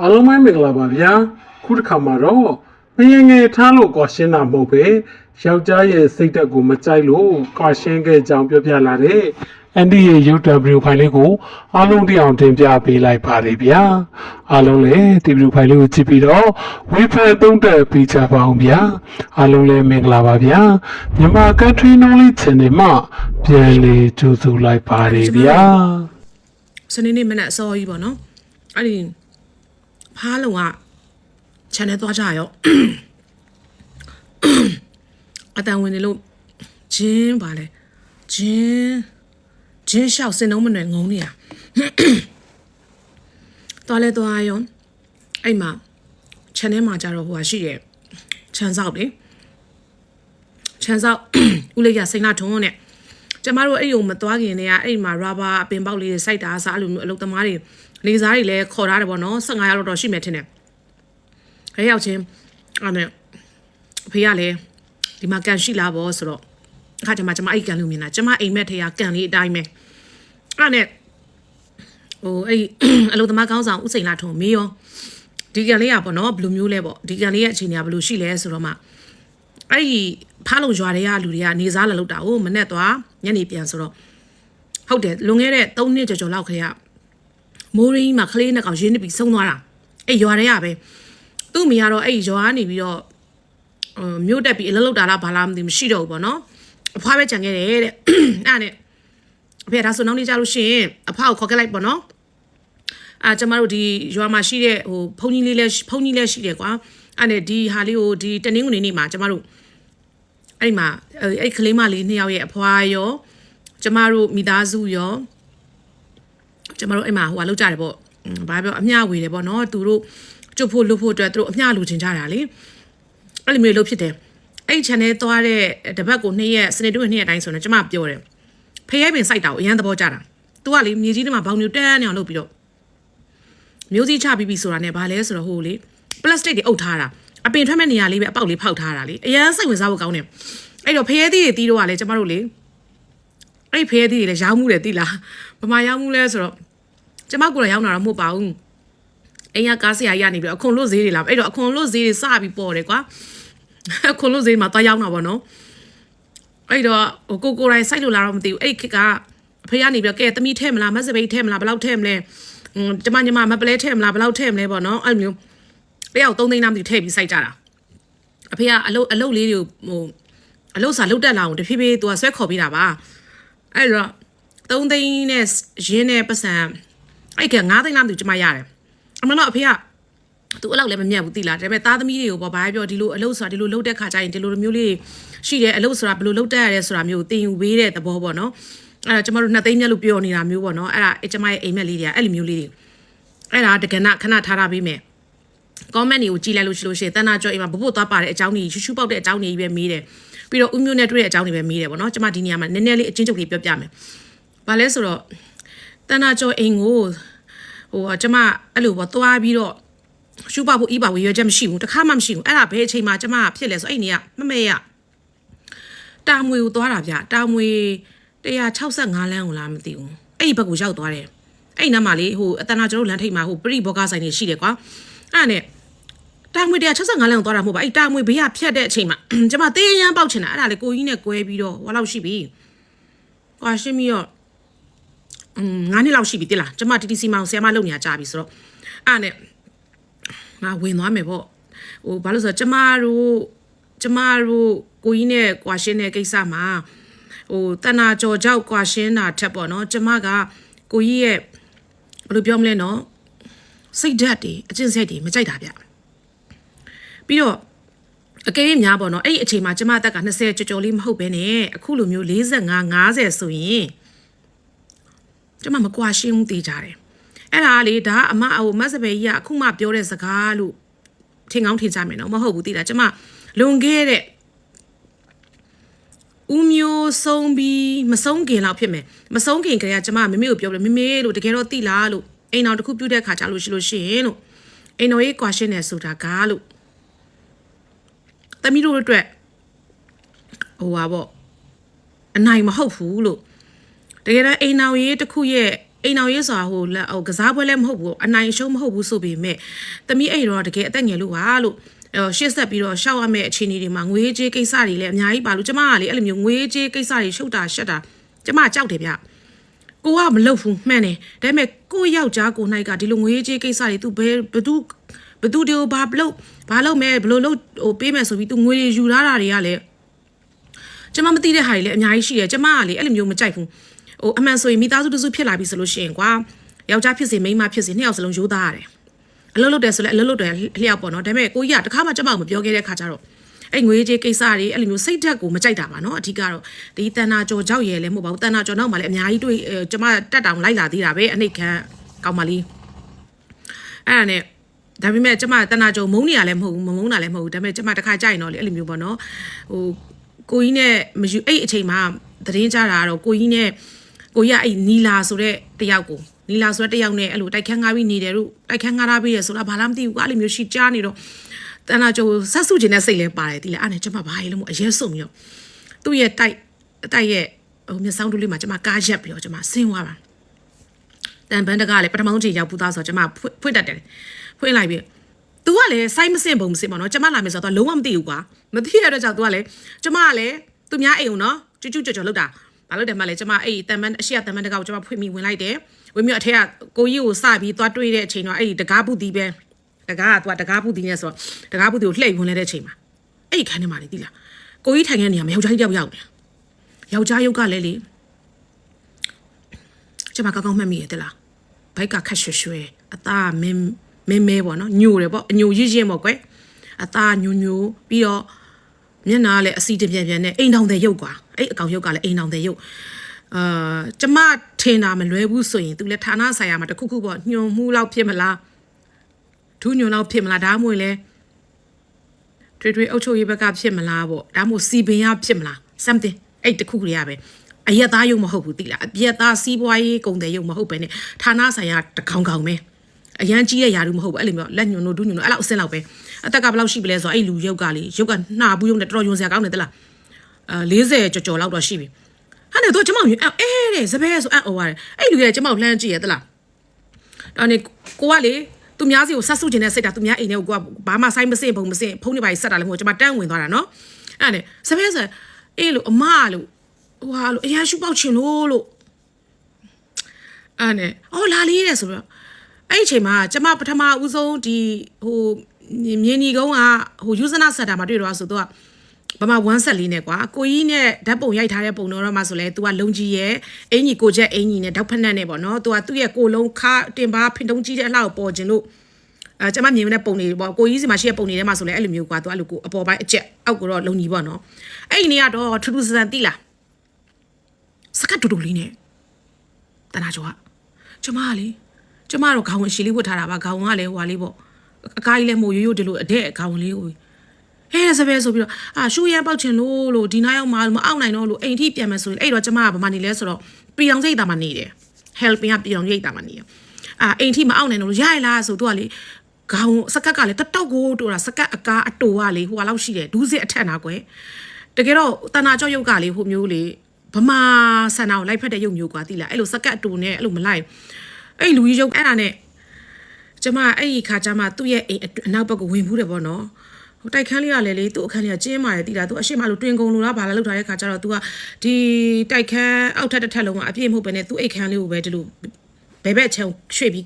အားလုံးပဲမင်္ဂလာပါဗျာခုတစ်ခါမှာတော့ငငယ်ငယ်ထားလို့ကွာရှင်းတာမဟုတ်ပဲယောက်ျားရဲ့စိတ်ဓာတ်ကိုမကြိုက်လို့ကွာရှင်းခဲ့ကြောင်းပြောပြလာတဲ့အန်ဒီရဲ့ YouTube video file လေးကိုအားလုံးသိအောင်တင်ပြပေးလိုက်ပါတယ်ဗျာအားလုံးလည်းဒီ video file လေးကိုကြည့်ပြီးတော့ဝေဖန်သုံးသပ်ပေးကြပါအောင်ဗျာအားလုံးလည်းမင်္ဂလာပါဗျာမြန်မာ country knowledge channel မှာပြန်လည်ကြိုဆိုလိုက်ပါတယ်ဗျာစနေနေ့မနက်အစောကြီးပေါ့နော်အဲ့ဒီ ဖားလုံက channel သွားကြရောအတန်ဝင်နေလို့ဂျင်းပါလေဂျင်းဂျင်းလျှောက်စင်လုံးမနယ်ငုံနေရသွားလဲသွားရောအဲ့မှာ channel မှာကြတော့ဟိုဟာရှိတယ်ခြံစောက်လေခြံစောက်ဦးလေးရစိန်လာထုံးနဲ့ကျမတို့အဲ့ယုံမသွားခင်တည်းကအဲ့မှာ rubber အပင်ပေါက်လေးတွေစိုက်တာအစားအဲ့လိုမျိုးအလုပ်သမားတွေ လေစားတွေလည်းခေါ်ထားတယ်ပေါ့နော်15ရက်လောက်တော့ရှိမယ်ထင်တယ်ခဲရောက်ချင်းအဲ့နဲ့အဖေကလည်းဒီမှာကန်ရှိလားဗောဆိုတော့အခါကျမှကျမအဲ့ကန်လို့မြင်တာကျမအိမ်မက်ထေကကန်လေးအတိုင်းပဲအဲ့နဲ့ဟိုအဲ့အလုပ်သမားကောင်းဆောင်ဥစိန်လာထုံမေးရောဒီကန်လေးကပေါ့နော်ဘယ်လိုမျိုးလဲပေါ့ဒီကန်လေးရဲ့အခြေအနေကဘယ်လိုရှိလဲဆိုတော့မှအဲ့ဒီဖားလုံရွာတွေကလူတွေကနေစားလာလောက်တာကိုမနဲ့သွားညနေပြန်ဆိုတော့ဟုတ်တယ်လွန်ခဲ့တဲ့3နှစ်ကျော်ကျော်လောက်ခရေက မိုးရင်းမှာကလေးနှစ်ကောင်ရင်းနေပြီးဆုံးသွားတာအဲ့ရွာတွေကပဲသူ့မိကတော့အဲ့ရွာကနေပြီးတော့ဟိုမြို့တက်ပြီးအလုပ်လုပ်တာလားဘာလားမသိမရှိတော့ဘူးပေါ့နော်အဖွားပဲကြံခဲ့တယ်တဲ့အဲ့နဲ့အဖေဒါဆိုနောက်နေ့ကြလို့ရှိရင်အဖွားကိုခေါ်ခဲ့လိုက်ပေါ့နော်အာကျမတို့ဒီရွာမှာရှိတဲ့ဟိုဖုန်ကြီးလေးလဲဖုန်ကြီးလဲရှိတယ်ကွာအဲ့နဲ့ဒီဟာလေးကိုဒီတနင်္ဂနွေနေ့မှာကျမတို့အဲ့ဒီမှာအဲ့အဲ့ကလေးမလေးနှစ်ယောက်ရဲ့အဖွားရောကျမတို့မိသားစုရော ကျမတို့အဲ့မှာဟိုကလောက်ကြတယ်ပေါ့อืมဘာပြောအမျှဝေတယ်ပေါ့နော်သူတို့ကျွတ်ဖို့လွတ်ဖို့အတွက်သူတို့အမျှလူချင်ကြတာလေအဲ့လိုမျိုးလုပ်ဖြစ်တယ်အဲ့ channel သွားတဲ့တပတ်ကိုနှစ်ရက်စနေတို့နှစ်ရက်တိုင်းဆိုတော့ကျမပြောတယ်ဖရဲပင်စိုက်တာကိုအရန်သဘောကျတာသူကလေမြေကြီးထဲမှာဘောင်ညူတန်းနေအောင်လုပ်ပြီးတော့မျိုးစည်းချပြီးပြီဆိုတာနဲ့ဘာလဲဆိုတော့ဟိုလေပလတ်စတစ်တွေအုပ်ထားတာအပင်ထွက်မဲ့နေရာလေးပဲအပေါက်လေးဖောက်ထားတာလေအရန်စိတ်ဝင်စားဖို့ကောင်းတယ်အဲ့တော့ဖရဲသီးတွေတီးတော့ကလည်းကျမတို့လေအဲ့ဖရဲသီးတွေလည်းရောင်းမှုတယ်တိလားဘယ်မှာရောင်းမှုလဲဆိုတော့ ကျမကိုယ်လည်းရောင်းတာတော့မဟုတ်ပါဘူးအိမ်ကကားဆရာကြီးကနေပြီးတော့အခွန်လို့ဈေးတွေလာအဲ့တော့အခွန်လို့ဈေးတွေစပြီးပေါ်တယ်ကွာအခွန်လို့ဈေးမှာသွားရောင်းတာပေါ့နော်အဲ့တော့ဟိုကိုကိုတိုင်းစိုက်လို့လာတော့မသိဘူးအဲ့ခက်ကအဖေကနေပြီးတော့ကဲသမီးထဲမလားမက်စပိတ်ထဲမလားဘယ်လောက်ထဲမလဲอืมကျမညီမမပလဲထဲမလားဘယ်လောက်ထဲမလဲပေါ့နော်အဲ့လိုမျိုးတယောက်3သိန်းသားမသိထည့်ပြီးစိုက်ကြတာအဖေကအလုတ်အလုတ်လေးတွေကိုဟိုအလုတ်စာလုတ်တက်လာအောင်တဖြည်းဖြည်းသူကဆွဲခေါ်ပေးတာပါအဲ့တော့3သိန်းနဲ့ရင်းနဲ့ပတ်စံ အဲ့က9သိန်းလားမသိဘူးကျမရတယ်အမှန်တော့အဖေကသူအဲ့လောက်လည်းမမြတ်ဘူးတိလားဒါပေမဲ့သားသမီးတွေကိုပေါ့ဘာပြောဒီလိုအလုတ်ဆိုတာဒီလိုလုတ်တဲ့ခါကျရင်ဒီလိုမျိုးလေးရှိတယ်အလုတ်ဆိုတာဘယ်လိုလုတ်တက်ရလဲဆိုတာမျိုးတင်ယူပေးတဲ့သဘောပေါ့နော်အဲ့တော့ကျမတို့နှစ်သိန်းမြတ်လို့ပြောနေတာမျိုးပေါ့နော်အဲ့ဒါကျမရဲ့အိမ်မက်လေးတွေကအဲ့လိုမျိုးလေးတွေအဲ့ဒါတကနခဏထားထားပေးမယ် comment တွေကိုကြည့်လိုက်လို့ရှိလို့ရှိရင်တန်းနာကြောအိမ်မှာဘဘသွားပါတဲ့အကြောင်းတွေရှူရှူပေါက်တဲ့အကြောင်းတွေပဲမေးတယ်ပြီးတော့ဥမျိုးနဲ့တွေ့တဲ့အကြောင်းတွေပဲမေးတယ်ပေါ့နော်ကျမဒီနေရာမှာနည်းနည်းလေးအချင်းချုပ်လေးပြောပြမယ်။ဘာလဲဆိုတော့ တန်းနာကြောအိမ်ကိုဟိုကျမအဲ့လိုပေါ့သွားပြီးတော့ရှူပါဖို့ဤပါဝရွေချက်မရှိဘူးတခါမှမရှိဘူးအဲ့ဒါဘယ်အချိန်မှာကျမဖြစ်လဲဆိုအဲ့နေကမမေရတာမွေကိုသွားတာဗျတာမွေ165လမ်းကိုလားမသိဘူးအဲ့ဒီဘက်ကိုရောက်သွားတယ်အဲ့ဒီနားမှာလေဟိုအတနာကျွန်တော်လမ်းထိပ်မှာဟိုပရိဘောဂဆိုင်နေရှိတယ်ကွာအဲ့ဒါနဲ့တာမွေ165လမ်းကိုသွားတာမဟုတ်ပါအဲ့တာမွေဘေးကဖြတ်တဲ့အချိန်မှာကျမသေးရန်ပေါက်ချင်တာအဲ့ဒါလေကိုကြီးနဲ့ကွဲပြီးတော့ဟောလောက်ရှိပြီ။ကွာရှင်းပြီးတော့อืม 9နှစ်လောက်ရှိပြီတိလားကျမ TTC မောင်ဆရာမလုပ်နေရကြပြီဆိုတော့အဲ့နဲ့ငါဝင်သွားမယ်ပေါ့ဟိုဘာလို့ဆိုတော့ကျမတို့ကျမတို့ကိုကြီးနဲ့ကွာရှင်းတဲ့ကိစ္စမှာဟိုတနာကြော်ကြောက်ကွာရှင်းတာထက်ပေါ့နော်ကျမကကိုကြီးရဲ့ဘယ်လိုပြောမလဲနော်စိတ်ဓာတ်တွေအကျင့်စိတ်တွေမကြိုက်တာဗျပြီးတော့အကယ်၍များပေါ့နော်အဲ့ဒီအချိန်မှာကျမအသက်က20ကျော်ကျော်လေးမဟုတ်ဘဲနဲ့အခုလိုမျိုး45 50ဆိုရင် ကျမမကွာရှင်းဘူးတေးကြတယ်အဲ့ဒါကလေဒါကအမအဟိုမတ်စပယ်ကြီးကအခုမှပြောတဲ့စကားလို့ထင်ကောင်းထင်ကြမယ်နော်မဟုတ်ဘူးတေးတာကျမလွန်ခဲ့တဲ့ဦးမျိုးဆုံးပြီးမဆုံးခင်လောက်ဖြစ်မယ်မဆုံးခင်ကလေးကကျမမမေကိုပြောတယ်မမေလို့တကယ်တော့တိလားလို့အိမ်တော်တစ်ခုပြုတ်တဲ့ခါကြလို့ရှိလို့ရှိရင်လို့အိမ်တော်ရေးကွာရှင်းတယ်ဆိုတာကားလို့သမီးတို့အတွက်ဟိုပါပေါ့အနိုင်မဟုတ်ဘူးလို့ တကယ်တော့အိမ်အောင်ရေးတစ်ခုရဲ့အိမ်အောင်ရေးဆိုတာဟိုလက်ဟိုကစားပွဲလည်းမဟုတ်ဘူးအနိုင်ရှုံးမဟုတ်ဘူးဆိုပေမဲ့တမီးအဲ့တော့တကယ်အသက်ငယ်လို့ပါလို့အဲရှေ့ဆက်ပြီးတော့ရှောက်ရမယ့်အခြေအနေတွေမှာငွေကြေးကိစ္စတွေလည်းအများကြီးပါလို့ကျမကလေအဲ့လိုမျိုးငွေကြေးကိစ္စတွေရှုပ်တာရှက်တာကျမကြောက်တယ်ဗျကိုကမလုပ်ဘူးမှန်တယ်ဒါပေမဲ့ကိုယောက်ျားကို၌ကဒီလိုငွေကြေးကိစ္စတွေ तू ဘယ်ဘသူဘသူတွေကိုဘာလုပ်ဘာလုပ်မဲဘယ်လိုလုပ်ဟိုပေးမယ်ဆိုပြီး तू ငွေတွေယူလာတာတွေကလည်းကျမမသိတဲ့ဟာတွေလည်းအများကြီးရှိတယ်ကျမကလေအဲ့လိုမျိုးမကြိုက်ဘူး ဟိုအမှန်ဆိုရင်မိသားစုတစုဖြစ်လာပြီဆိုလို့ရှိရင်ကွာယောက်ျားဖြစ်စေမိန်းမဖြစ်စေနှစ်ယောက်စလုံးရိုးသားရတယ်အလုပ်လုပ်တယ်ဆိုလည်းအလုပ်လုပ်တယ်လျှောက်ပေါ့နော်ဒါပေမဲ့ကိုကြီးကတခါမှကျမကိုမပြောခဲ့တဲ့ခါကျတော့အဲ့ငွေကြေးကိစ္စတွေအဲ့လိုမျိုးစိတ်ဓာတ်ကိုမကြိုက်တာပါနော်အဓိကတော့ဒီတန်နာကြော်ကြောက်ရဲလည်းမဟုတ်ပါဘူးတန်နာကြော်နောက်မှလည်းအများကြီးတွေ့အဲကျမတက်တောင်လိုက်လာသေးတာပဲအနိတ်ခံကောင်းပါလိအဲ့ဒါနဲ့ဒါပေမဲ့ကျမတနာကြုံမုန်းနေရလည်းမဟုတ်ဘူးမမုန်းတာလည်းမဟုတ်ဘူးဒါပေမဲ့ကျမတစ်ခါကြိုက်တော့လေအဲ့လိုမျိုးပေါ့နော်ဟိုကိုကြီးနဲ့မယူအဲ့အချိန်မှာသတင်းကြတာကတော့ကိုကြီးနဲ့ ကိုရအဲ့နီလာဆိုတဲ့တယောက်ကိုနီလာဆိုတဲ့တယောက်နဲ့အဲ့လိုတိုက်ခန်းငါးပြီးနေတယ်လို့တိုက်ခန်းငါးထားပြီးတယ်ဆိုတော့ဘာလားမသိဘူးကအဲ့လိုမျိုးရှိကြားနေတော့တန်လာကျော်ဆက်စုခြင်းနဲ့စိတ်လဲပါတယ်ဒီလေအဲ့နဲ့ကျမဘာလဲလို့အရဲဆုံးပြီးတော့သူ့ရဲ့တိုက်တိုက်ရဲ့ဟိုမျက်စောင်းတူးလေးမှာကျမကားရက်ပြီးတော့ကျမဆင်းသွားပါတန်ဘန်းတကလည်းပထမဆုံးချိန်ရောက်ပူးသားဆိုတော့ကျမဖွင့်တတ်တယ်ဖွင့်လိုက်ပြီး तू ကလည်းစိုက်မစင်ပုံမစင်ပေါ့နော်ကျမလာမယ်ဆိုတော့လုံးဝမသိဘူးကွာမသိရတဲ့အတွက်ကြောင့် तू ကလည်းကျမကလည်းသူများအိမ်ုံနော်ကျွကျွကြော်ကြော်လောက်တာ ဘာလို့တယ်မလဲကျွန်မအဲ့တန်ပန်းအရှိရတန်ပန်းတကောကိုကျွန်မဖွင့်ပြီးဝင်လိုက်တယ်ဝင်ပြီးအထက်ကကိုကြီးကိုစပြီးသွားတွေးတဲ့အချိန်တော့အဲ့ဒီတကားဘူးတီးပဲတကားက तू တကားဘူးတီးနေဆိုတော့တကားဘူးတီးကိုလှိမ့်ဝင်လိုက်တဲ့အချိန်မှာအဲ့ဒီခန်းထဲမှာလေတိလားကိုကြီးထိုင်တဲ့နေရာမှာယောက်ျားကြီးတယောက်ရောက်နေယောက်ျားရုပ်ကလည်းလေကျွန်မကောင်းကောင်းမှတ်မိရတယ်လားဘိုက်ကခက်ရွှဲရွှဲအသားမင်းမင်းမဲပေါ့နော်ညိုတယ်ပေါ့အညိုရစ်ရစ်ပေါ့ကွယ်အသားညိုညိုပြီးတော့မျက်နှာကလည်းအစီတပြန်ပြန်နဲ့အိမ်တောင်တဲ့ရုပ်ကွာ အဲ့အကောင်ရုပ်ကလည်းအိမ်တောင်တဲ့ရုပ်အာကျမထင်တာမလွဲဘူးဆိုရင် तू လည်းဌာနဆိုင်ရာမှာတခုခုပေါ့ညွန်မှုလောက်ဖြစ်မလားဒူးညွန်လောက်ဖြစ်မလားဒါမှမဟုတ်လေထွေထွေအုပ်ချုပ်ရေးဘက်ကဖြစ်မလားပေါ့ဒါမှမဟုတ်စီပင်ရဖြစ်မလား something အဲ့တခုကလေးရပဲအရက်သားရုံမဟုတ်ဘူးတိလားအရက်သားစီးပွားရေးကုန်တယ်ရုံမဟုတ်ပဲねဌာနဆိုင်ရာတကောင်ကောင်ပဲအရန်ကြီးတဲ့ယာတူမဟုတ်ဘူးအဲ့လိုမျိုးလက်ညွန်တို့ဒူးညွန်တို့အဲ့လောက်အဆင့်လောက်ပဲအသက်ကဘယ်လောက်ရှိပြီလဲဆိုတော့အဲ့လူရုပ်ကလေရုပ်ကနှာဘူးရုပ်နဲ့တော်တော်ယွန်စရာကောင်းတယ်တလားအဲ 40ကျော်ကျော်လောက်တော့ရှိပြီဟာနေတော့ကျမမြင်အဲတဲ့စပယ်ဆိုအံ့ဩရတယ်အဲ့လူရဲ့ကျမကိုလှမ်းကြည့်ရတလားဒါနဲ့ကိုကလေသူများစီကိုဆက်စုကျင်တဲ့စိတ်ဓာတ်သူများအိမ်ထဲကိုကိုကဘာမှဆိုင်မစင်ဘုံမစင်ဖုန်းတွေပါဆက်တာလည်းမဟုတ်ကျမတန်းဝင်သွားတာနော်အဲ့ဒါနဲ့စပယ်ဆိုအေးလို့အမလို့ဟိုဟာလို့အရာရှုပေါက်ချင်လို့လို့အဲ့နဲ့အော်လာလေးတဲ့ဆိုတော့အဲ့ဒီအချိန်မှာကျမပထမဦးဆုံးဒီဟိုမြင်းညီကုန်းကဟိုယူဇနာစက်တာမှာတွေ့တော့ဆိုတော့ ဗမာဝမ်းဆက်လေးနဲ့ကွာကိုကြီးနဲ့ဓာတ်ပုံရိုက်ထားတဲ့ပုံတော့မှဆိုလဲ तू ကလုံကြီးရဲ့အင်ကြီးကိုချက်အင်ကြီးနဲ့ဓာတ်ဖက်နှက်နဲ့ပေါ့နော် तू ကသူ့ရဲ့ကိုလုံးခါတင်ပါဖင်တုံးကြီးတဲ့အလှကိုပေါ်ခြင်းလို့အဲကျမမြင်တဲ့ပုံတွေပေါ့ကိုကြီးစီမှာရှိတဲ့ပုံတွေထဲမှာဆိုလဲအဲ့လိုမျိုးကွာ तू အဲ့လိုကိုအပေါ်ပိုင်းအချက်အောက်ကတော့လုံကြီးပေါ့နော်အဲ့ဒီနေကတော့ထူးထူးဆန်းဆန်းတိလားစကတ်တူတူလေးနဲ့တနာကျော်ကကျမကလေကျမတော့ခေါင်းဝင်ရှည်လေးဝတ်ထားတာပါခေါင်းကလည်းဟွာလေးပေါ့အကားကြီးလည်းမို့ရိုးရိုးဒီလိုအတဲ့ခေါင်းလေးကို ဟဲစပယ်ဆိုပြီးတော့အာရှူရန်ပေါက်ချင်လို့လို့ဒီနားရောက်မှမအောင်နိုင်တော့လို့အိမ်ထိပြန်မယ်ဆိုရင်အဲ့တော့ကျမကဘာမှနေလဲဆိုတော့ပြည်အောင်စိတ်တာမှနေတယ် helping ကပြည်အောင်ရိတ်တာမှနေတယ်အာအိမ်ထိမအောင်နိုင်တော့လို့ရရလားဆိုတော့လေခေါင်းစကတ်ကလည်းတတောက်ကိုတိုးတာစကတ်အကားအတူကလေဟိုလောက်ရှိတယ်ဒူးစစ်အထက်နာကွယ်တကယ်တော့တနာကြောက်ရုပ်ကလေဟိုမျိုးလေဗမာဆန္ဒကိုလိုက်ဖက်တဲ့ရုပ်မျိုးကွာတိလားအဲ့လိုစကတ်အတူနဲ့အဲ့လိုမလိုက်အဲ့လူကြီးရုပ်အဲ့ဒါနဲ့ကျမအဲ့ဒီခါကျမှသူ့ရဲ့အိမ်အနောက်ဘက်ကိုဝင်ဘူးတယ်ပေါ့နော်ဟို တိုက်ခန်းလေးကလည်းလေသူ့အခန်းလေးကကျင်းမာတယ်တိလားသူအရှိမလို့တွင်ကုန်လို့လားဘာလဲလောက်ထားတဲ့ခါကျတော့ तू ကဒီတိုက်ခန်းအောက်ထပ်တစ်ထပ်လုံးကအပြည့်မဟုတ်ပဲနဲ့သူ့အိတ်ခန်းလေးကိုပဲဒီလိုဘဲဘက်ချောင်းရွှေ့ပြီး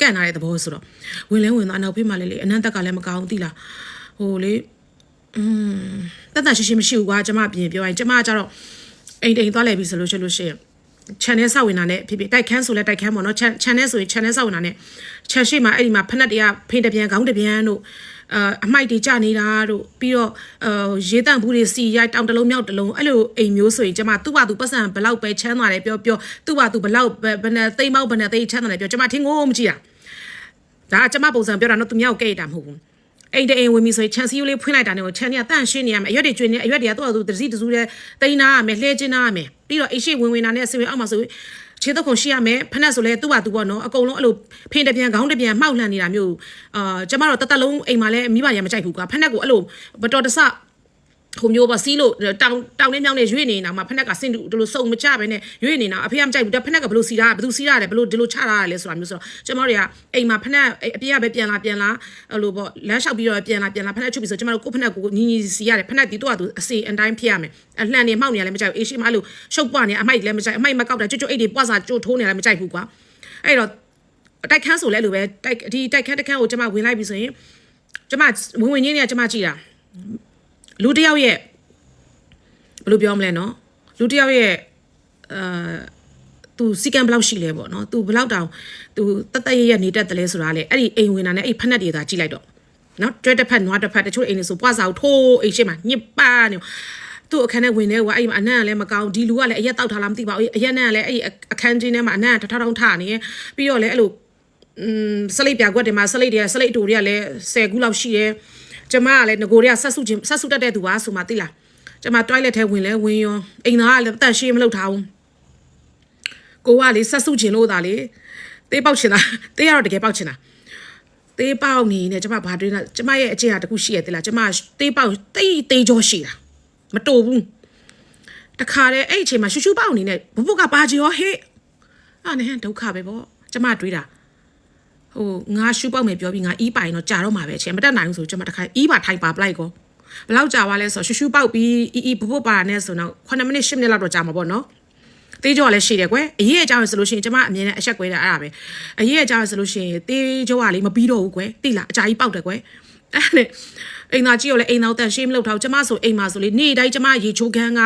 ကန့်လာတဲ့သဘောဆိုတော့ဝင်လဲဝင်သွားအနောက်ဖေးမှလည်းလေအနန္တကလည်းမကောင်းဘူးတိလားဟိုလေอืมတတ်တရှိရှိမရှိဘူးကွာကျမပြင်ပြောရင်ကျမကကြတော့အိမ်တိမ်သွားလဲပြီဆိုလို့ရှိလို့ရှိရင် channel ဆောက်ဝင်တာနဲ့ဖြစ်ဖြစ်တိုက်ခန်းဆိုလဲတိုက်ခန်းပေါ့နော် channel ဆိုရင် channel ဆောက်ဝင်တာနဲ့ channel ရှိမှာအဲ့ဒီမှာဖက်နှက်တွေကဖိန်တပြန်ခေါင်းတပြန်တို့ အာအမိုက်တွေကြနေတာတို့ပြီးတော့အာရေးတန့်ဘူးတွေစီရိုက်တောင်တလုံးမြောက်တလုံးအဲ့လိုအိမ်မျိုးဆိုရင်ကျမသူ့ဘာသူပတ်စံဘလောက်ပဲချမ်းသာတယ်ပြောပြောသူ့ဘာသူဘလောက်ပဲဘယ်နဲ့သိမ့်မောက်ဘယ်နဲ့သိချမ်းသာတယ်ပြောကျမထင်းကိုမကြည့်တာဒါကကျမပုံစံပြောတာတော့သူမြောက်ကဲ့တာမဟုတ်ဘူးအိမ်တအိမ်ဝင်ပြီဆိုရင်ခြံစည်းရိုးလေးဖွင့်လိုက်တာနဲ့ကိုခြံကြီးကတန့်ရှင်းနေရမယ်အရွက်တွေကျွေးနေအရွက်တွေကတော့သူတစည်းတစူးတဲ့တိန်းနာရမယ်လှဲကျင်းနာရမယ်ပြီးတော့အိမ်ရှိဝင်ဝင်နာနဲ့ဆေးဝင်အောက်မှာဆို ခြေတော့ခုံရှိရမယ်ဖက်နဲ့ဆိုလဲသူ့ဘာသူပေါ့နော်အကုန်လုံးအဲ့လိုဖင်တပြန်ခေါင်းတပြန်မှောက်လှန်နေတာမျိုးအာကျမတော့တသက်လုံးအိမ်မှာလဲမိဘရမကြိုက်ဘူးကွာဖက်နဲ့ကိုအဲ့လိုဘတော်တဆ ဟိုမျိုးပါစီးလို့တောင်တောင်လေးမြောင်းလေးရွေ့နေတာမှာဖက်နက်ကစင်တူဒီလိုစုံမချပဲနဲ့ရွေ့နေတာအဖေကမကြိုက်ဘူးဒါဖက်နက်ကဘလို့စီတာဘယ်သူစီတာလဲဘလို့ဒီလိုချတာလဲဆိုတာမျိုးဆိုတော့ကျမတို့တွေကအိမ်မှာဖက်နက်အပြင်ကပဲပြန်လာပြန်လာအဲ့လိုပေါ့လမ်းလျှောက်ပြီးတော့ပြန်လာပြန်လာဖက်နက်ချုပ်ပြီးဆိုကျမတို့ကိုဖက်နက်ကိုညီညီစီရတယ်ဖက်နက်ဒီတော့သူအစီအတိုင်းဖြစ်ရမယ်အလှန်နေမှောက်နေရလဲမကြိုက်ဘူးအေးရှိမလို့ရှုပ်ပွားနေအမိုက်လည်းမကြိုက်အမိုက်မကောက်တာကျွတ်ကျွတ်အိတ်တွေပွားစာကျွတ်ထိုးနေလည်းမကြိုက်ဘူးကွာအဲ့တော့တိုက်ခန်းဆိုလဲလိုပဲတိုက်ဒီတိုက်ခန်းတစ်ခန်းကိုကျမဝင်လိုက်ပြီဆိုရင်ကျမဝင်ဝင်ချင်းနေကျမကြည့်တာ လူတစ်ယောက်ရဲ့ဘယ်လိုပြောမလဲနော်လူတစ်ယောက်ရဲ့အာသူစီကံဘယ်လောက်ရှိလဲပေါ့နော်သူဘယ်လောက်တောင်သူတတ်တရရနေတတ်တယ်လဲဆိုတာလေအဲ့ဒီအိမ်ဝင်တာနဲ့အဲ့ဖက်နဲ့တွေသာကြည့်လိုက်တော့နော်တွဲတစ်ဖက်နွားတစ်ဖက်တချို့အိမ်တွေဆိုပွားစာကိုထိုးအိမ်ရှိမှညစ်ပါနေသူ့အခန်းထဲဝင်နေကွာအဲ့ဒီမှာအနံ့ကလည်းမကောင်းဒီလူကလည်းအရက်တောက်ထားလားမသိပါဘူးအရက်နဲ့ကလည်းအဲ့ဒီအခန်းချင်းထဲမှာအနံ့ကတထောက်ထောက်ထနေပြီးတော့လည်းအဲ့လိုอืมစလိပ်ပြကွက်တွေမှာစလိပ်တွေကစလိပ်တူတွေကလည်း10ခုလောက်ရှိတယ် ကျမကလည်းငကိုတွေကဆက်စုချင်းဆက်စုတတ်တဲ့သူပါဆိုမှသိလားကျမ toilet ထဲဝင်လဲဝင်ရောအိမ်သားကလည်းတန့်ရှင်းမလုပ်ထားဘူးကိုကလေဆက်စုချင်လို့သာလေသေးပေါက်ချင်တာသေးရတော့တကယ်ပေါက်ချင်တာသေးပေါက်နေနဲ့ကျမဘာတွေးလဲကျမရဲ့အကျင့်ဟာတခုရှိရသေးလားကျမသေးပေါက်တိတ်သေးကြောရှိတာမတူဘူးတခါတည်းအဲ့အချိန်မှာရှူရှူပေါက်နေနဲ့ဘဘကပါကြရောဟေ့အဲ့နဲ့ဒုက္ခပဲပေါ့ကျမတွေးတာ ဟိုငါရှူပေါက်မယ်ပြောပြီးငါအီးပိုင်တော့ကြာတော့မှာပဲအချိန်မတက်နိုင်ဘူးဆိုကျမတခါအီးပါထိုင်ပါပလိုက်ကောဘယ်လောက်ကြာသွားလဲဆိုရှူရှူပေါက်ပြီးအီအီဘဘပါနဲ့ဆိုတော့9မိနစ်10မိနစ်လောက်တော့ကြာမှာပေါ့နော်တေးကြောကလည်းရှိတယ်ကွယ်အရေးအကြောင်းဆိုလို့ရှိရင်ကျမအမြင်နဲ့အဆက်ကွဲတာအဲ့ဒါပဲအရေးအကြောင်းဆိုလို့ရှိရင်တေးကြောကလေမပြီးတော့ဘူးကွယ်တိလားအကြာကြီးပေါက်တယ်ကွယ်အဲ့နဲ့အိမ်သားကြီးရောလည်းအိမ်သားတန်ရှင်းမလုပ်ထားဘူးကျမဆိုအိမ်မှာဆိုလေနေ့တိုင်းကျမရေချိုးခန်းက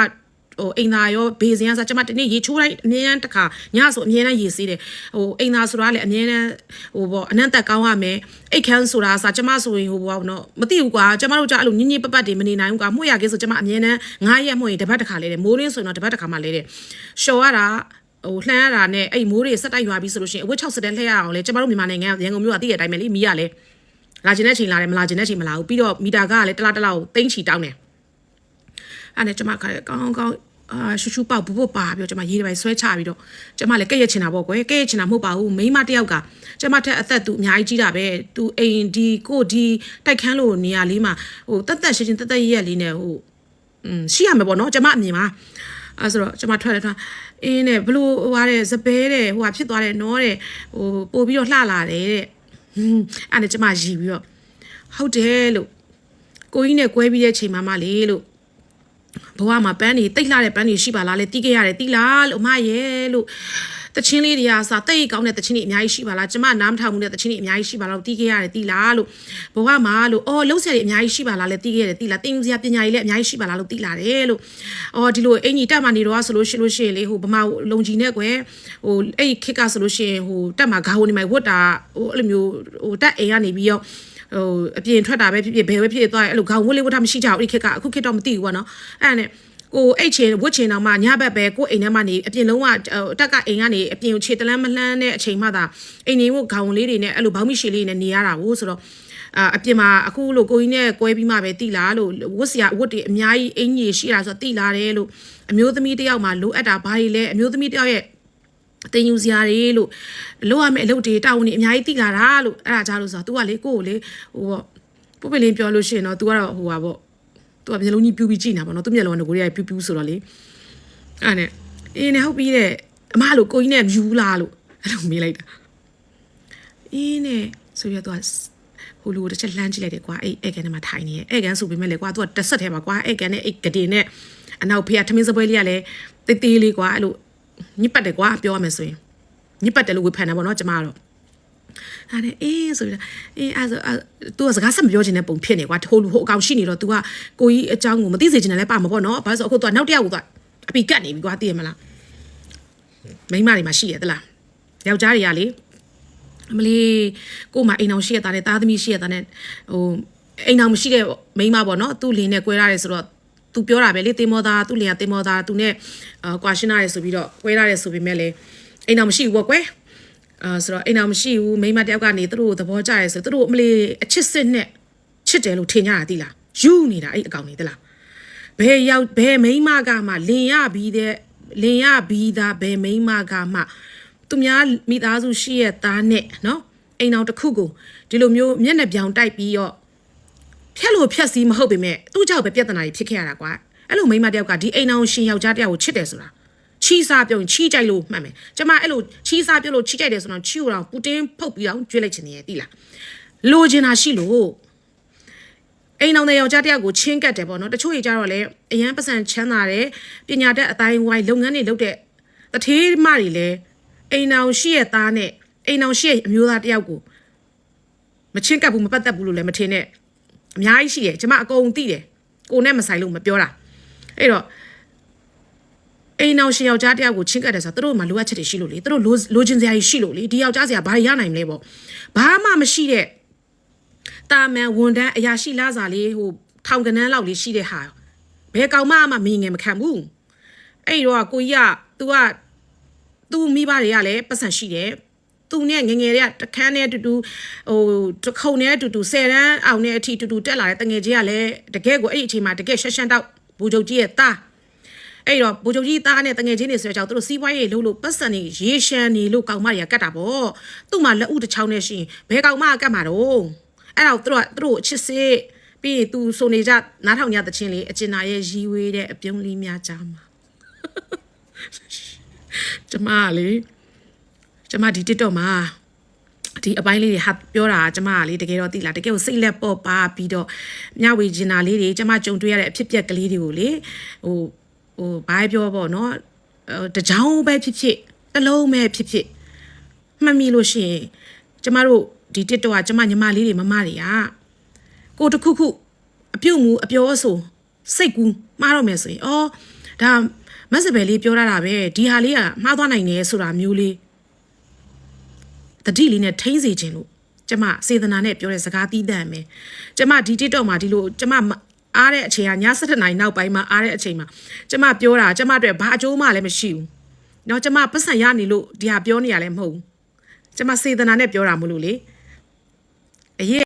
ဟိုအိမ်သားရောဘေးစင်ကစားကျမတနေ့ရေချိုးတိုင်းအမြဲတမ်းတစ်ခါညဆိုအမြဲတမ်းရေစီးတယ်ဟိုအိမ်သားဆိုတာလည်းအမြဲတမ်းဟိုပေါ့အနံ့တက်ကောင်းရမယ်အိတ်ခမ်းဆိုတာစာကျမဆိုရင်ဟိုပေါ့နော်မသိဘူးကွာကျမတို့ကြအဲ့လိုညင်ညင်ပတ်ပတ်တွေမနေနိုင်ဘူးကွာမှုရကဲဆိုကျမအမြဲတမ်း9ရက်မှုရင်တစ်ပတ်တစ်ခါလဲတယ်မိုးရင်းဆိုရင်တော့တစ်ပတ်တစ်ခါမှလဲတယ်ရှော်ရတာဟိုလှမ်းရတာနဲ့အဲ့မိုးတွေဆက်တိုက်ရွာပြီးဆိုလို့ရှိရင်အဝတ်60တဲ့လှည့်ရအောင်လေကျမတို့မြန်မာနိုင်ငံရန်ကုန်မြို့ကတည့်ရတိုင်းပဲလေမီးရလေလာကျင်တဲ့ချိန်လာတယ်မလာကျင်တဲ့ချိန်မလာဘူးပြီးတော့မီတာကလည်းတလားတလားကိုတိမ့်ချီတောင်းတယ်အဲ့နဲ့ကျမခါရကောင်းကောင်း အာရှူရှူပေါက်ပူပူပါပြီးတော့ကျမရေးတယ်ပဲဆွဲချပြီးတော့ကျမလည်းကဲ့ရချင်တာပေါ့ကွယ်ကဲ့ရချင်တာမဟုတ်ပါဘူးမိန်းမတစ်ယောက်ကကျမထက်အသက်သူအများကြီးကြီးတာပဲသူအိမ်ဒီကိုဒီတိုက်ခန်းလို့နေရာလေးမှာဟိုတက်တက်ရှင်းရှင်းတက်တက်ရက်ရက်လေးနဲ့ဟိုอืมရှိရမယ်ပေါ့နော်ကျမအမြင်မှာအဲဆိုတော့ကျမထွက်တယ်ထွက်အင်းနဲ့ဘလို့ဟိုဟာတဲ့ဇပဲတဲ့ဟိုဟာဖြစ်သွားတယ်နော်တဲ့ဟိုပို့ပြီးတော့လှလာတယ်တဲ့ဟွန်းအဲ့နဲ့ကျမရီပြီးတော့ဟုတ်တယ်လို့ကိုကြီးနဲ့꿰ပြီးတဲ့ချိန်မှမှလေလို့ ဘဝမှာပန်းနေတိတ်လှတဲ့ပန်းနေရှိပါလားလေတီးခဲ့ရတယ်တီးလားလို့အမရဲ့လို့တချင်းလေးတွေကစာတိတ်ကောင်းတဲ့တချင်းတွေအများကြီးရှိပါလားကျမနားမထောင်ဘူးတဲ့တချင်းတွေအများကြီးရှိပါလားတီးခဲ့ရတယ်တီးလားလို့ဘဝမှာလို့အော်လုံးဆရာတွေအများကြီးရှိပါလားလေတီးခဲ့ရတယ်တီးလားတင်စရာပညာတွေလည်းအများကြီးရှိပါလားလို့တီးလာတယ်လို့အော်ဒီလိုအင်ကြီးတက်မှနေတော့ဆိုလို့ရှိလို့ရှိရင်လေဟိုဗမာလုံကြီးနဲ့ကွယ်ဟိုအဲ့ခစ်ကဆိုလို့ရှိရင်ဟိုတက်မှာဂါဝင်နေမှာဝတ်တာဟိုအဲ့လိုမျိုးဟိုတက်အိမ်ကနေပြီးတော့ ဟိုအပြင်ထွက်တာပဲဖြစ်ဖြစ်ဘယ်ပဲဖြစ်ဖြစ်သွားအဲ့လိုခေါင်းဝတ်လေးဝတ်တာမရှိကြဘူးအဲ့ခစ်ကအခုခစ်တော့မသိဘူးပေါ့နော်အဲ့ဒါနဲ့ကိုအိတ်ချင်ဝတ်ချင်တော့မှညဘက်ပဲကိုအိမ်ထဲမှာနေအပြင်လုံးဝတက်ကအိမ်ကနေအပြင်ခြေတလန်းမလှမ်းတဲ့အချိန်မှသာအိမ်နေကိုခေါင်းလေးတွေနဲ့အဲ့လိုဘောင်းမိရှည်လေးနဲ့နေရတာကိုဆိုတော့အာအပြင်မှာအခုလို့ကိုကြီးနဲ့꿰ပြီးမှပဲတိလာလို့ဝတ်စရာဝတ်တွေအများကြီးအင်ကြီးရှိတာဆိုတော့တိလာတယ်လို့အမျိုးသမီးတယောက်မှလိုအပ်တာဘာတွေလဲအမျိုးသမီးတယောက်ရဲ့ တင်ယူစရာတွေလို့လောက်ရမယ့်အလုပ်တွေတာဝန်တွေအများကြီးတိလာတာလို့အဲ့ဒါကြားလို့ဆိုတော့ तू ကလေကိုကိုလေဟိုပေါ့ပုပ်ပလင်းပြောလို့ရှိရင်တော့ तू ကတော့ဟိုပါပေါ့သူကမျက်လုံးကြီးပြူးပြီးကြည့်နေတာပေါ့နော်သူမျက်လုံးကငကိုရီးယားပြူးပြူးဆိုတော့လေအဲ့နဲ့အင်းနဲ့ဟုတ်ပြီတဲ့အမလို့ကိုကြီးနဲ့ယူလားလို့အဲ့လိုမေးလိုက်တာအင်းနဲ့ဆိုရတော့ဟိုလူတစ်ချက်လှမ်းကြည့်လိုက်တယ်ကွာအဲ့အဲ့ကန်ထဲမှာထိုင်နေရဲ့အဲ့ကန်ဆိုပေမဲ့လေကွာသူကတစ်ဆက်ထဲမှာကွာအဲ့ကန်နဲ့အဲ့ကတင်နဲ့အနောက်ဖေးကထမင်းစပွဲလေးကလည်းတေးသေးလေးကွာအဲ့လို ညစ်ပတ်တယ်ကွာပြောရမယ်ဆိုရင်ညစ်ပတ်တယ်လို့ဝေဖန်တာပေါ့နော်ကျမကတော့အဲ့နဲ့အေးဆိုပြီးအေးအဲ့ဆို तू ကစကားဆက်မပြောချင်တဲ့ပုံဖြစ်နေကွာထိုးလူဟိုအကောင်ရှိနေတော့ तू ကကိုကြီးအကြောင်းကိုမသိစေချင်တယ်လဲပါမှာပေါ့နော်ဘာလို့ဆိုအခု तू ကနောက်တစ်ယောက်ကို तू အပီကတ်နေပြီကွာသိရမလားမိန်းမတွေမှာရှိရသလားယောက်ျားတွေကလေအမလီကို့မှာအိမ်အောင်ရှိရတာနဲ့သားသမီးရှိရတာနဲ့ဟိုအိမ်အောင်မရှိတဲ့မိန်းမပေါ့နော်သူ့လင်းနဲ့꿰ရတယ်ဆိုတော့ သူပြောတာပဲလေတေမောသားသူ့လင်ကတေမောသားသူနဲ့အာကွာရှင်းရတယ်ဆိုပြီးတော့꿰ရတယ်ဆိုပေမဲ့လေအိမ်အောင်မရှိဘူးပေါ့ကွယ်အာဆိုတော့အိမ်အောင်မရှိဘူးမိန်းမတယောက်ကနေသူတို့သဘောကျရဲဆိုသူတို့အမလီအချစ်စစ်နဲ့ချစ်တယ်လို့ထင်ကြတာတိလားယူနေတာအဲ့အကောင်နေသလားဘယ်ရောက်ဘယ်မိန်းမကမှလင်ရပြီးတဲ့လင်ရပြီးသားဘယ်မိန်းမကမှသူများမိသားစုရှိရဲ့သားနဲ့နော်အိမ်အောင်တစ်ခုကိုဒီလိုမျိုးမျက်နှာပြောင်တိုက်ပြီးတော့ ဖြက်လို့ဖြက်စီးမဟုတ်ပေမဲ့သူ့ကြောင့်ပဲပြဿနာကြီးဖြစ်ခဲ့ရတာကွာအဲ့လိုမိန်းမတယောက်ကဒီအိမ်အောင်ရှင်ယောက်ျားတယောက်ကိုချစ်တယ်ဆိုတာချီစားပြုံးချီကြိုက်လို့မှတ်မယ်ကျမအဲ့လိုချီစားပြုတ်လို့ချီကြိုက်တယ်ဆိုတော့ချီကိုတော့ပူတင်ဖုတ်ပြီးအောင်ကျွေးလိုက်ချင်တယ်တိလားလိုချင်တာရှိလို့အိမ်အောင်တဲ့ယောက်ျားတယောက်ကိုချင်းကတ်တယ်ပေါ့နော်တချို့ကြီးကြတော့လေအရန်ပတ်စံချမ်းသာတယ်ပညာတတ်အတိုင်းဝိုင်းလုပ်ငန်းတွေလုပ်တဲ့တထေးမတွေလည်းအိမ်အောင်ရှိရဲ့သားနဲ့အိမ်အောင်ရှိရဲ့အမျိုးသားတယောက်ကိုမချင်းကတ်ဘူးမပတ်သက်ဘူးလို့လည်းမထင်နဲ့ အများကြီးရှိတယ်ကျမအကုန်သိတယ်ကိုနဲ့မဆိုင်လို့မပြောတာအဲ့တော့အိမ်အောင်ရှင်ယောက်ျားတယောက်ကိုချင်းကတ်တယ်ဆိုတော့သူတို့မှလိုအပ်ချက်တွေရှိလို့လေသူတို့လိုလိုချင်စရာကြီးရှိလို့လေဒီယောက်ျားစရာဘာတွေရနိုင်မလဲပေါ့ဘာမှမရှိတဲ့တာမန်ဝန်တန်းအရာရှိလားစာလေးဟိုထောင်ကနန်းလောက်လေးရှိတဲ့ဟာဘယ်ကောင်မှမမင်းငယ်မခံဘူးအဲ့တော့ကိုကြီးက तू က तू မိဘတွေကလည်းပတ်စံရှိတယ် သူနဲ့ငယ်ငယ်တွေကတခန်းနဲ့တူတူဟိုတခုံနဲ့တူတူ10တန်းအောင်နဲ့အထိတူတူတက်လာတဲ့တငယ်ချင်းကလည်းတကယ်ကိုအဲ့ဒီအချိန်မှာတကယ်ရှက်ရှက်တော့ဘူဂျုတ်ကြီးရဲ့သားအဲ့တော့ဘူဂျုတ်ကြီးသားနဲ့တငယ်ချင်းတွေဆိုတော့ကြောင့်သူတို့စီးပွားရေးလုပ်လို့ပတ်စံနေရေရှမ်းနေလို့ကောင်မတွေကကတ်တာပေါ့သူ့မှာလက်ဥတစ်ချောင်းနဲ့ရှိရင်ဘယ်ကောင်မှကတ်မှာတော့အဲ့တော့သူတို့ကသူတို့အချစ်စစ်ပြီးရင်သူဆိုနေကြနားထောင်ကြတဲ့ချင်းလေးအကျဉ်းနာရဲ့ရီဝေးတဲ့အပြုံးလေးများကြားမှာကျမကလေ ကျမဒီ TikTok မှာဒီအပိုင်းလေးတွေဟာပြောတာကျမကလေတကယ်တော့သိလားတကယ်ကိုစိတ်လက်ပေါ့ပါပြီးတော့မျှဝေချင်တာလေးတွေကျမကြုံတွေ့ရတဲ့အဖြစ်အပျက်ကလေးတွေကိုလေဟိုဟိုဘာပြောပေါ့နော်ဟိုတကြောင်ပဲဖြစ်ဖြစ်တစ်လုံးပဲဖြစ်ဖြစ်မှတ်မိလို့ရှိရင်ကျမတို့ဒီ TikTok ကကျမညီမလေးတွေမမတွေကကိုတစ်ခုခုအပြုတ်မူအပြောအဆိုစိတ်ကူးမှားတော့မယ်ဆိုရင်အော်ဒါမက်စပယ်လေးပြောရတာပဲဒီဟာလေးကမှားသွားနိုင်တယ်ဆိုတာမျိုးလေး တတိလေးနဲ့ထိမ့်စေခြင်းလို့ကျမစေတနာနဲ့ပြောတဲ့စကားသီးသန့်ပဲကျမဒီ TikTok မှာဒီလိုကျမအားတဲ့အချိန်ကည7:00နာရီနောက်ပိုင်းမှာအားတဲ့အချိန်မှာကျမပြောတာကျမအတွက်ဘာအကျိုးမှလည်းမရှိဘူး။နော်ကျမပတ်စံရနေလို့ဒီဟာပြောနေရလည်းမဟုတ်ဘူး။ကျမစေတနာနဲ့ပြောတာမဟုတ်လို့လေ။အရေး